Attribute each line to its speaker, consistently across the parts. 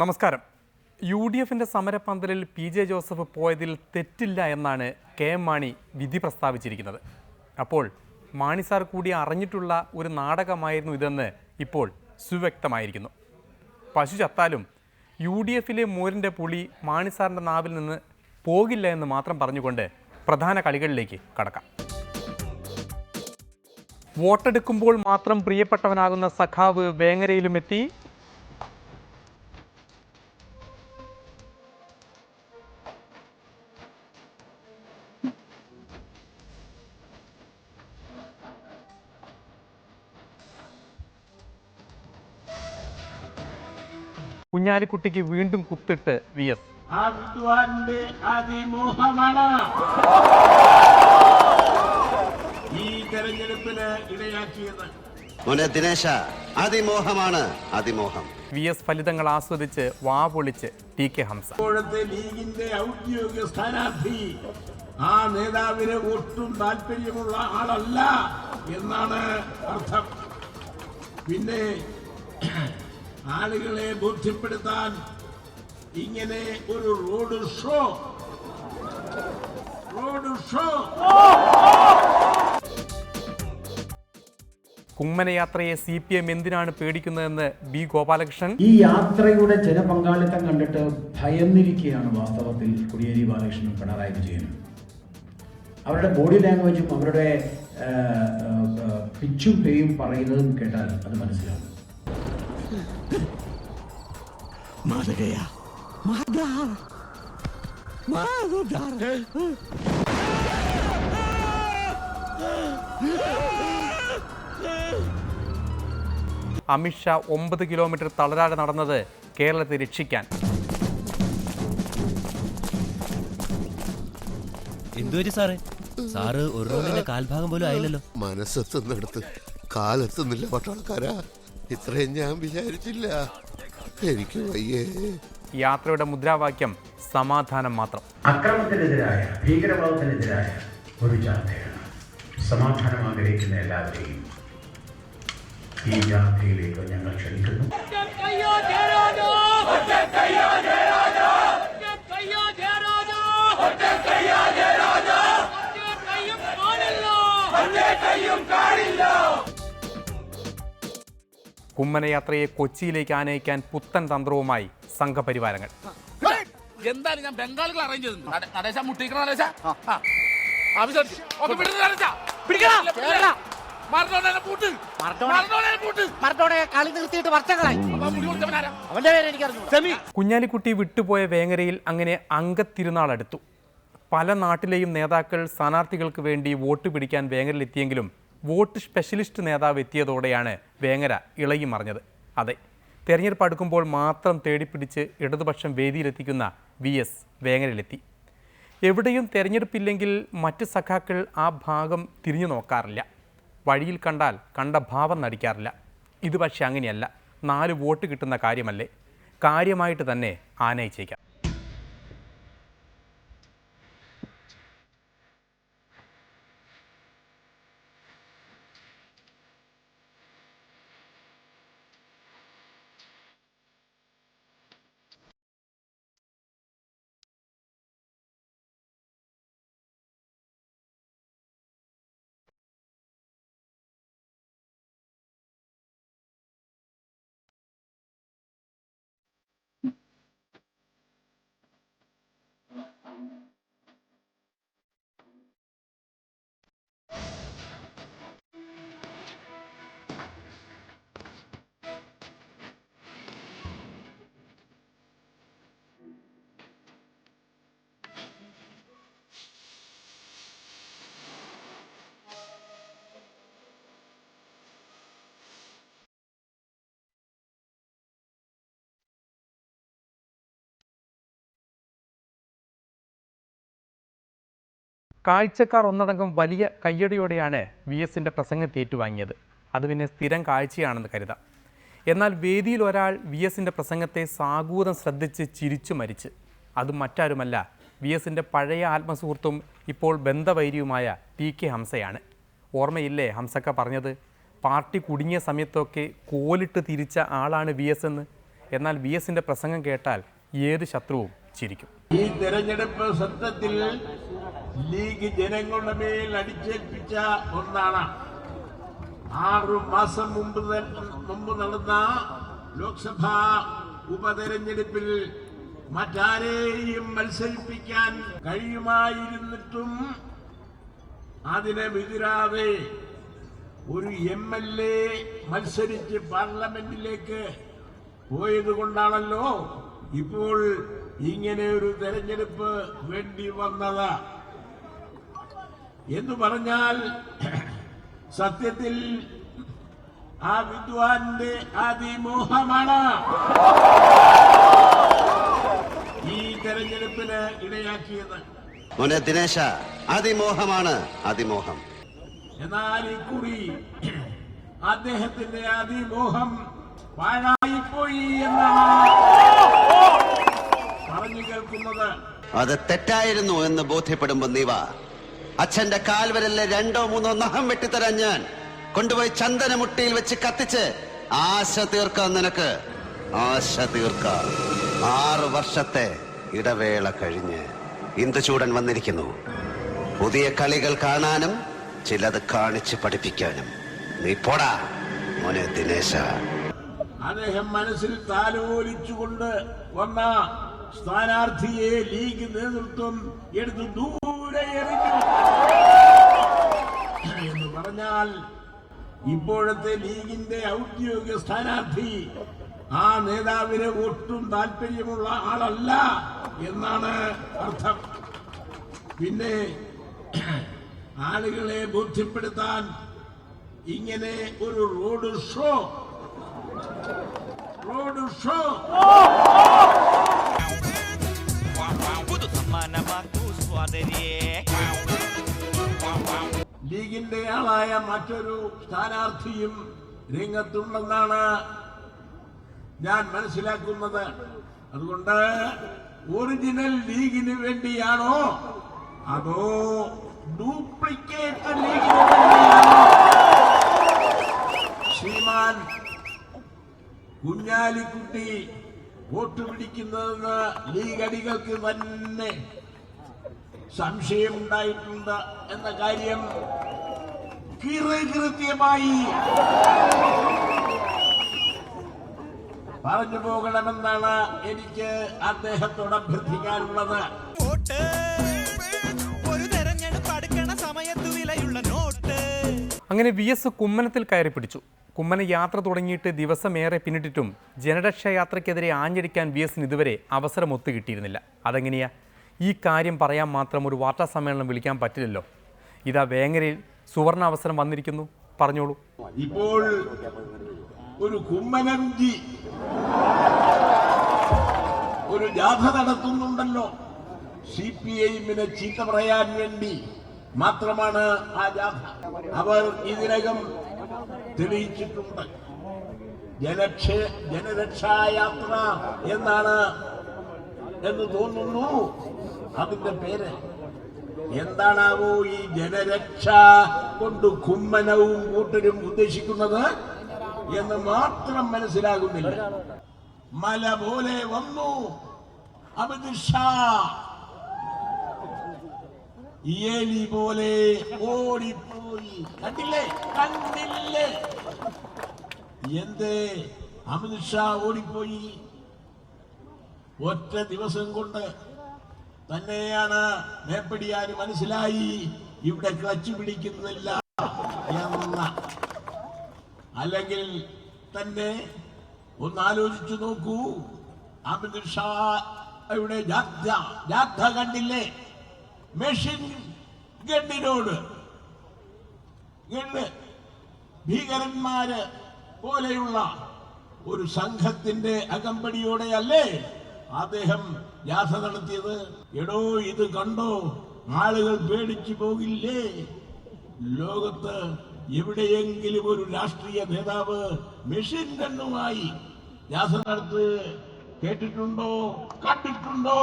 Speaker 1: നമസ്കാരം. U D എഫിന്റെ സമരപന്തലിൽ P J Joseph പോയതിൽ തെറ്റില്ല എന്നാണ് കെ എം മാണി വിധി പ്രസ്താവിച്ചിരിക്കുന്നത്. അപ്പോൾ മാണി സാർ കൂടി അറിഞ്ഞിട്ടുള്ള ഒരു നാടകമായിരുന്നു ഇതെന്ന് ഇപ്പോൾ സുവ്യക്തമായിരിക്കുന്നു. പശു ചത്താലും യു ഡി എഫിലെ മോരിന്റെ പുളി മാണി സാറിന്റെ നാവിൽ നിന്ന് പോകില്ല എന്ന് മാത്രം പറഞ്ഞുകൊണ്ട് പ്രധാന കളികളിലേക്ക് കടക്കാം. വോട്ടെടുക്കുമ്പോൾ മാത്രം പ്രിയപ്പെട്ടവനാകുന്ന സഖാവ് വേങ്ങരയിലുമെത്തി കുഞ്ഞാലിക്കുട്ടിക്ക് വീണ്ടും കുത്തിട്ട് വി എസ്.
Speaker 2: ഈ തെരഞ്ഞെടുപ്പിന് ഇടയാക്കിയത്.
Speaker 3: മോനെ ദിനേശ അതിമോഹമാണ് അതിമോഹം.
Speaker 1: വി എസ് ഫലിതങ്ങൾ ആസ്വദിച്ച് വാ പൊളിച്ച് ടി കെ ഹംസ.
Speaker 2: ഇപ്പോഴത്തെ ലീഗിന്റെ ഔദ്യോഗിക സ്ഥാനാർത്ഥി ആ നേതാവിന് ഒട്ടും താല്പര്യമുള്ള ആളല്ല എന്നാണ് അർത്ഥം. പിന്നെ ആളുകളെ ബോധ്യപ്പെടുത്താൻ ഇങ്ങനെ ഒരു road show. Road show.
Speaker 1: കുമ്മനയാത്രയെ C P M എന്തിനാണ് പേടിക്കുന്നതെന്ന് ബി ഗോപാലകൃഷ്ണൻ.
Speaker 4: ഈ യാത്രയുടെ ജനപങ്കാളിത്തം കണ്ടിട്ട് ഭയന്നിരിക്കുകയാണ് വാസ്തവത്തിൽ കുടിയേരി ബാലകൃഷ്ണൻ പിണറായി വിജയനും. അവരുടെ ബോഡി ലാംഗ്വേജും അവരുടെ പിച്ചും പേയും പറയുന്നതും കേട്ടാൽ അത് മനസ്സിലാവും
Speaker 1: അമിത്ഷാ ഒമ്പത് കിലോമീറ്റർ തളരാതെ നടന്നത് കേരളത്തെ രക്ഷിക്കാൻ.
Speaker 5: എന്തുപറ്റി സാറേ? സാറ് ഒരു റൗണ്ടിന്റെ കാൽഭാഗം പോലും ആയില്ലല്ലോ.
Speaker 6: മനസ്സെത്തുന്നിടത്ത് കാലെത്തുന്നില്ല പട്ടാളക്കാരാ. ഇത്രയും ഞാൻ വിചാരിച്ചില്ല. എനിക്ക് വയ്യേ.
Speaker 1: യാത്രയുടെ മുദ്രാവാക്യം സമാധാനം മാത്രം.
Speaker 4: അക്രമത്തിനെതിരായ ഭീകരവാദത്തിനെതിരായ ഒരു ജാഥയാണ് സമാധാനം ആഗ്രഹിക്കുന്ന എല്ലാവരെയും ഈ ജാഥയിലേക്ക് ഞങ്ങൾ ക്ഷണിക്കുന്നു.
Speaker 7: കയ്യും കാണില്ല
Speaker 1: കുമ്മനയാത്രയെ കൊച്ചിയിലേക്ക് ആനയിക്കാൻ പുത്തൻ തന്ത്രവുമായി സംഘപരിവാരങ്ങൾ.
Speaker 8: എന്താണ് ഞാൻ ബംഗാളികൾ അറേഞ്ച് ചെയ്തിട്ടുണ്ട് നടേശ മുട്ടിക്കണം നടേശ?
Speaker 1: കുഞ്ഞാലിക്കുട്ടി വിട്ടുപോയ വേങ്ങരയിൽ അങ്ങനെ അംഗത്തിരുന്നാൾ അടുത്തു. പല നാട്ടിലെയും നേതാക്കൾ സ്ഥാനാർത്ഥികൾക്ക് വേണ്ടി വോട്ട് പിടിക്കാൻ വേങ്ങരയിലെത്തിയെങ്കിലും വോട്ട് സ്പെഷ്യലിസ്റ്റ് നേതാവ് എത്തിയതോടെയാണ് വേങ്ങര ഇളകി മറിഞ്ഞത്. അതെ തെരഞ്ഞെടുപ്പ് അടുക്കുമ്പോൾ മാത്രം തേടിപ്പിടിച്ച് ഇടതുപക്ഷം വേദിയിലെത്തിക്കുന്ന വി എസ് വേങ്ങരയിലെത്തി. എവിടെയും തെരഞ്ഞെടുപ്പില്ലെങ്കിൽ മറ്റ് സഖാക്കൾ ആ ഭാഗം തിരിഞ്ഞു നോക്കാറില്ല. വഴിയിൽ കണ്ടാൽ കണ്ട ഭാവം നടിക്കാറില്ല. ഇത് പക്ഷേ അങ്ങനെയല്ല. നാല് വോട്ട് കിട്ടുന്ന കാര്യമല്ലേ? കാര്യമായിട്ട് തന്നെ ആനയിച്ചേക്കാം. um കാഴ്ചക്കാർ ഒന്നടങ്കം വലിയ കയ്യടിയോടെയാണ് വി എസിന്റെ പ്രസംഗത്തെ ഏറ്റുവാങ്ങിയത്. അത് പിന്നെ സ്ഥിരം കാഴ്ചയാണെന്ന് കരുതാം. എന്നാൽ വേദിയിൽ ഒരാൾ വി എസിന്റെ പ്രസംഗത്തെ സാഗൂതം ശ്രദ്ധിച്ച് ചിരിച്ചു മരിച്ച്. അത് മറ്റാരുമല്ല വി എസിന്റെ പഴയ ആത്മസുഹൃത്തും ഇപ്പോൾ ബന്ധവൈരിയുമായ ടി കെ ഹംസയാണ്. ഓർമ്മയില്ലേ ഹംസക്ക പറഞ്ഞത് പാർട്ടി കുടുങ്ങിയ സമയത്തൊക്കെ കോലിട്ട് തിരിച്ച ആളാണ് വി എസ് എന്ന്. എന്നാൽ വി എസിന്റെ പ്രസംഗം കേട്ടാൽ ഏത് ശത്രുവും ചിരിക്കും.
Speaker 2: ഈ തെരഞ്ഞെടുപ്പ് സത്യത്തിൽ ലീഗ് ജനങ്ങളുടെ മേൽ അടിച്ചേൽപ്പിച്ച ഒന്നാണ്. ആറു മാസം മുമ്പ് മുമ്പ് നടന്ന ലോക്സഭാ ഉപതെരഞ്ഞെടുപ്പിൽ മറ്റാരെയും മത്സരിപ്പിക്കാൻ കഴിയുമായിരുന്നിട്ടും അതിനെ എതിരാതെ ഒരു എം എൽ എ മത്സരിച്ച് പാർലമെന്റിലേക്ക് പോയത് കൊണ്ടാണല്ലോ ഇപ്പോൾ ഇങ്ങനെ ഒരു തെരഞ്ഞെടുപ്പ് വേണ്ടി വന്നത്. എന്ന് പറഞ്ഞാൽ സത്യത്തിൽ ആ വിദ്വാന്റെ അതിമോഹമാണ്. ഈ തെരഞ്ഞെടുപ്പിന് ഇടയാക്കിയത്.
Speaker 3: മോനെ ദിനേശ അതിമോഹമാണ് അതിമോഹം.
Speaker 2: എന്നാൽ ഇക്കുറി അദ്ദേഹത്തിന്റെ അതിമോഹം പാഴായിപ്പോയി എന്നാണ്. പറഞ്ഞു കേൾക്കുന്നത്
Speaker 3: അത് തെറ്റായിരുന്നു എന്ന് ബോധ്യപ്പെടുമ്പോ നീവ അച്ഛന്റെ കാൽവരലിലെ രണ്ടോ മൂന്നോ നഖം വെട്ടിത്തരാൻ ഞാൻ. കൊണ്ടുപോയി ചന്ദനമുട്ടിയിൽ വെച്ച് കത്തിച്ച് ആശ തീർക്കാം നിനക്ക്. ആശ തീർക്കാം. ആറ് വർഷത്തെ ഇടവേള കഴിഞ്ഞ് ഇന്ദുചൂടൻ വന്നിരിക്കുന്നു. പുതിയ കളികൾ കാണാനും ചിലത് കാണിച്ച് പഠിപ്പിക്കാനും. നീ പോടാ മോനെ ദിനേശ.
Speaker 2: അദ്ദേഹം മനസ്സിൽ താലോലിച്ചുകൊണ്ട് വന്ന. സ്ഥാനാർത്ഥിയെ ലീഗ് നേതൃത്വം എടുത്ത് ദൂരെ എന്ന് പറഞ്ഞാൽ ഇപ്പോഴത്തെ ലീഗിന്റെ ഔദ്യോഗിക സ്ഥാനാർത്ഥി ആ നേതാവിന് ഒട്ടും താല്പര്യമുള്ള ആളല്ല എന്നാണ് അർത്ഥം. പിന്നെ ആളുകളെ ബോധ്യപ്പെടുത്താൻ ഇങ്ങനെ ഒരു റോഡ് ഷോ. Road show. ലീഗിന്റെ ആളായ മറ്റൊരു സ്ഥാനാർത്ഥിയും രംഗത്തുണ്ടെന്നാണ് ഞാൻ മനസ്സിലാക്കുന്നത്. അതുകൊണ്ട് ഒറിജിനൽ ലീഗിന് വേണ്ടിയാണോ അതോ ഡ്യൂപ്ലിക്കേറ്റ് ലീഗിന് വേണ്ടിയാണോ? ശ്രീമാൻ കുഞ്ഞാലിക്കുട്ടി വോട്ട് പിടിക്കുന്നതെന്ന് ലീഗ് അടികൾക്ക് തന്നെ സംശയമുണ്ടായിട്ടുണ്ട് എന്ന കാര്യം കൃത്യമായി പറഞ്ഞു പോകണമെന്നാണ് എനിക്ക് അദ്ദേഹത്തോട് അഭ്യർത്ഥിക്കാനുള്ളത്.
Speaker 7: ഒരു തെരഞ്ഞെടുപ്പ് അടുക്കണ സമയത്ത് വിലയുള്ള നോട്ട്.
Speaker 1: അങ്ങനെ വി എസ് കുമ്മനത്തിൽ കയറി പിടിച്ചു. കുമ്മന യാത്ര തുടങ്ങിയിട്ട് ദിവസമേറെ പിന്നിട്ടിട്ടും ജനരക്ഷാ യാത്രയ്ക്കെതിരെ ആഞ്ഞടിക്കാൻ വി എസിന് ഇതുവരെ അവസരം ഒത്തുകിട്ടിയിരുന്നില്ല. അതെങ്ങനെയാ? ഈ കാര്യം പറയാൻ മാത്രം ഒരു വാർത്താ സമ്മേളനം വിളിക്കാൻ പറ്റില്ലല്ലോ. ഇതാ വേങ്ങരയിൽ സുവർണ അവസരം വന്നിരിക്കുന്നു. പറഞ്ഞോളൂ.
Speaker 2: ഇപ്പോൾ ഒരു കുമ്മനംജി ഒരു ജാഥ നടത്തുന്നുണ്ടല്ലോ. സി പി ഐഎമ്മിനെ ചീത്ത പറയാൻ വേണ്ടി മാത്രമാണ് ആ ജാഥ. അവർ ഇതിനകം തെളിയിച്ചിട്ടുണ്ട്. ജനക്ഷ ജനരക്ഷായാത്ര എന്നാണ് എന്ന് തോന്നുന്നു. അതിന്റെ പേര് എന്താണാവോ ഈ ജനരക്ഷ കൊണ്ട് കുമ്മനവും കൂട്ടരും ഉദ്ദേശിക്കുന്നത് എന്ന് മാത്രം മനസ്സിലാകുന്നില്ല. മല പോലെ വന്നു. അമിത് ഷാ. ഏലി പോലെ ഓടിപ്പോയി. കണ്ടില്ലേ? കണ്ടില്ലേ? എന്തേ? അമിത് ഷാ ഓടിപ്പോയി. ഒറ്റ ദിവസം കൊണ്ട് തന്നെയാണ് മേപ്പടിയാർ മനസ്സിലായി. ഇവിടെ ക്ലച്ച് പിടിക്കുന്നില്ല എന്ന. അല്ലെങ്കിൽ തന്നെ ഒന്ന് ആലോചിച്ചു നോക്കൂ. അമിത് ഷായുടെ ജാഥ ജാഥ കണ്ടില്ലേ? മെഷീൻ ഗണ്ണിനോട്. ഗണ്ണ് ഭീകരന്മാര് പോലെയുള്ള ഒരു സംഘത്തിന്റെ അകമ്പടിയോടെ അല്ലേ അദ്ദേഹം യാത്ര നടത്തിയത് എടോ ഇത് കണ്ടോ? ആളുകൾ പേടിച്ചു പോകില്ലേ? ലോകത്ത് എവിടെയെങ്കിലും ഒരു രാഷ്ട്രീയ നേതാവ് മെഷീൻ ഗണ്ണുമായി യാത്ര നടത്ത് കേട്ടിട്ടുണ്ടോ? കണ്ടിട്ടുണ്ടോ?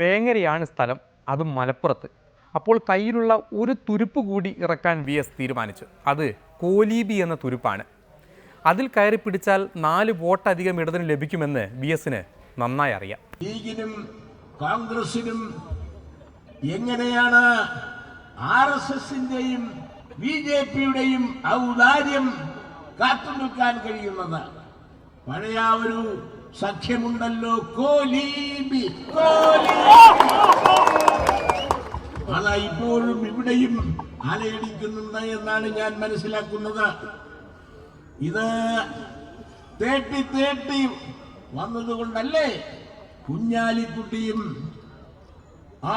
Speaker 1: വേങ്ങരയാണ് സ്ഥലം. അതും മലപ്പുറത്ത്. അപ്പോൾ കയ്യിലുള്ള ഒരു തുരുപ്പ് കൂടി ഇറക്കാൻ വി എസ് തീരുമാനിച്ചു. അത് കോലീബി എന്ന തുരുപ്പാണ്. അതിൽ കയറി പിടിച്ചാൽ നാല് വോട്ടധികം ഇടതിന് ലഭിക്കുമെന്ന് വി എസിന് നന്നായി അറിയാം.
Speaker 2: ലീഗിനും കോൺഗ്രസിനും എങ്ങനെയാണ് ആർ എസ് എസിന്റെയും ബി ജെ പിയുടെയും ഔദാര്യം കാത്തുനിൽക്കാൻ കഴിയുന്നത്? പഴയ ഒരു സഖ്യമുണ്ടല്ലോ കോലീബി കോലീബി. അതാ ഇപ്പോഴും ഇവിടെയും അലയടിക്കുന്നുണ്ട് എന്നാണ് ഞാൻ മനസ്സിലാക്കുന്നത്. ഇത് തേട്ടി തേട്ടി വന്നതുകൊണ്ടല്ലേ കുഞ്ഞാലിക്കുട്ടിയും ആ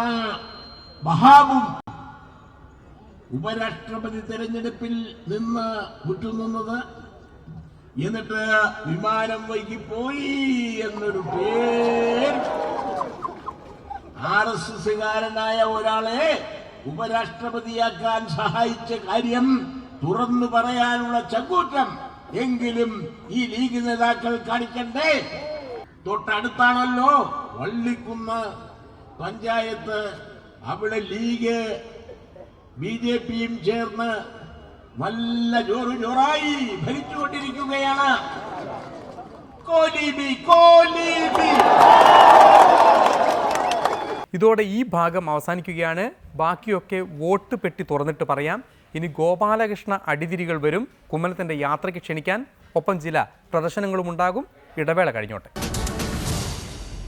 Speaker 2: മഹാബും ഉപരാഷ്ട്രപതി തെരഞ്ഞെടുപ്പിൽ നിന്ന് വിട്ടുനിന്നത് എന്നിട്ട് വിമാനം വൈകിപ്പോയി എന്നൊരു പേര് ആർ എസ് എസുകാരനായ ഒരാളെ ഉപരാഷ്ട്രപതിയാക്കാൻ സഹായിച്ച കാര്യം തുറന്നു പറയാനുള്ള ചങ്കൂറ്റം എങ്കിലും ഈ ലീഗ് നേതാക്കൾ കാണിക്കണ്ടേ? തൊട്ടടുത്താണല്ലോ വള്ളിക്കുന്ന് പഞ്ചായത്ത്. അവിടെ ലീഗ് ബി ജെ പിയും ചേർന്ന് നല്ല ജോറ് ജോറായി ഭരിച്ചുകൊണ്ടിരിക്കുകയാണ്. കോലീബി കോലീബി
Speaker 1: ഇതോടെ ഈ ഭാഗം അവസാനിക്കുകയാണ്. ബാക്കിയൊക്കെ വോട്ട് പെട്ടി തുറന്നിട്ട് പറയാം. ഇനി ഗോപാലകൃഷ്ണ അടിതിരികൾ വരും. കുമ്മനത്തിന്റെ യാത്രയ്ക്ക് ക്ഷണിക്കാൻ ഒപ്പം ചില പ്രദർശനങ്ങളും ഉണ്ടാകും. ഇടവേള കഴിഞ്ഞോട്ടെ.